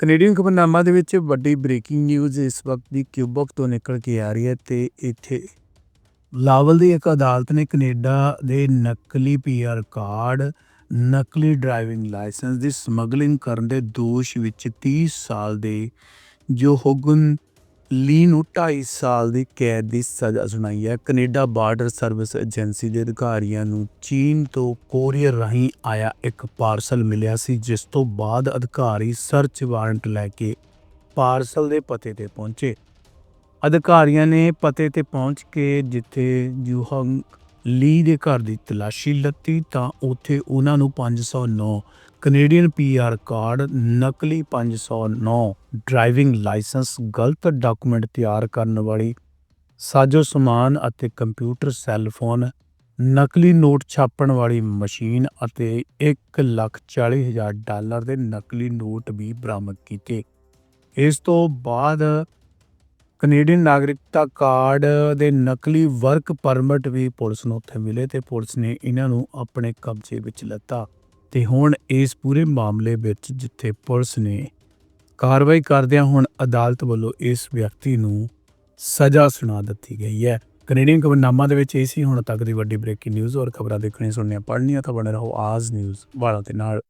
Canadian ਖਬਰਨਾਮਾ ਦੇ ਵਿੱਚ ਵੱਡੀ ਬ੍ਰੇਕਿੰਗ ਨਿਊਜ਼ ਇਸ ਵਕਤ ਦੀ ਕਿਊਬਕ ਤੋਂ ਨਿਕਲ ਕੇ ਆ ਰਹੀ ਹੈ ਤੇ ਇੱਥੇ ਲਾਵਲ ਦੀ ਇੱਕ ਅਦਾਲਤ ਨੇ ਕੈਨੇਡਾ ਦੇ ਨਕਲੀ ਪੀਆਰ ਕਾਰਡ, ਨਕਲੀ ਡਰਾਈਵਿੰਗ ਲਾਇਸੈਂਸ ਦੀ ਸਮਗਲਿੰਗ ਕਰਨ ਦੇ ਦੋਸ਼ ਵਿੱਚ 30 ਸਾਲ ਦੇ ਜੋ ਹੋਗਨ ਲੀ ਨੂੰ 2.5 ਸਾਲ ਦੀ ਕੈਦ ਦੀ ਸਜ਼ਾ ਸੁਣਾਈ ਹੈ। ਕੈਨੇਡਾ ਬਾਰਡਰ ਸਰਵਿਸ ਏਜੰਸੀ ਦੇ ਅਧਿਕਾਰੀਆਂ ਨੂੰ ਚੀਨ ਤੋਂ ਕੋਰੀਅਰ ਰਾਹੀਂ ਆਇਆ ਇੱਕ ਪਾਰਸਲ ਮਿਲਿਆ ਸੀ, ਜਿਸ ਤੋਂ ਬਾਅਦ ਅਧਿਕਾਰੀ ਸਰਚ ਵਾਰੰਟ ਲੈ ਕੇ ਪਾਰਸਲ ਦੇ ਪਤੇ ਤੇ ਪਹੁੰਚੇ। ਅਧਿਕਾਰੀਆਂ ਨੇ ਪਤੇ ਤੇ ਪਹੁੰਚ ਕੇ ਜਿੱਥੇ ਜੂਹੰਗ ਲੀ ਦੇ ਘਰ ਦੀ ਤਲਾਸ਼ੀ ਲੱਤੀ ਤਾਂ ਉੱਥੇ ਉਹਨਾਂ ਨੂੰ 509 ਕੈਨੇਡੀਅਨ ਪੀਆਰ ਕਾਰਡ, ਨਕਲੀ 509 ਡਰਾਈਵਿੰਗ ਲਾਇਸੈਂਸ, ਗਲਤ ਡਾਕੂਮੈਂਟ ਤਿਆਰ ਕਰਨ ਵਾਲੀ ਸਾਜੋ ਸਮਾਨ ਅਤੇ ਕੰਪਿਊਟਰ ਸੈੱਲ ਫੋਨ ਨਕਲੀ ਨੋਟ ਛਾਪਣ ਵਾਲੀ ਮਸ਼ੀਨ ਅਤੇ 140000 ਡਾਲਰ ਦੇ ਨਕਲੀ ਨੋਟ ਵੀ ਬਰਾਮਦ ਕੀਤੇ। ਇਸ ਤੋਂ ਬਾਅਦ ਕੈਨੇਡੀਅਨ ਨਾਗਰਿਕਤਾ ਕਾਰਡ ਦੇ ਨਕਲੀ ਵਰਕ ਪਰਮਿਟ ਵੀ ਪੁਲਿਸ ਨੂੰ ਉੱਥੇ ਮਿਲੇ ਤੇ ਪੁਲਿਸ ਨੇ ਇਹਨਾਂ ਨੂੰ ਆਪਣੇ ਕਬਜ਼ੇ ਵਿੱਚ ਲਿੱਤਾ। ਤੇ ਹੁਣ ਇਸ ਪੂਰੇ ਮਾਮਲੇ ਵਿੱਚ ਜਿੱਥੇ ਪੁਲਿਸ ਨੇ ਕਾਰਵਾਈ ਕਰਦਿਆਂ ਹੁਣ ਅਦਾਲਤ ਵੱਲੋਂ ਇਸ ਵਿਅਕਤੀ ਨੂੰ ਸਜ਼ਾ ਸੁਣਾ ਦਿੱਤੀ ਗਈ ਹੈ। ਕੈਨੇਡੀਅਨ ਖਬਰਨਾਮਾ ਦੇ ਵਿੱਚ ਇਹ ਸੀ, ਹੁਣ ਤੱਕ ਦੀ ਵੱਡੀ ਬ੍ਰੇਕਿੰਗ ਨਿਊਜ਼ ਔਰ ਖਬਰਾਂ ਦੇਖਣੀਆਂ, ਸੁਣਨੀਆਂ, ਪੜ੍ਹਨੀਆਂ ਤਾਂ ਬਣੇ ਰਹੋ ਆਜ਼ ਨਿਊਜ਼ ਵਾਲਾ ਦੇ ਨਾਲ।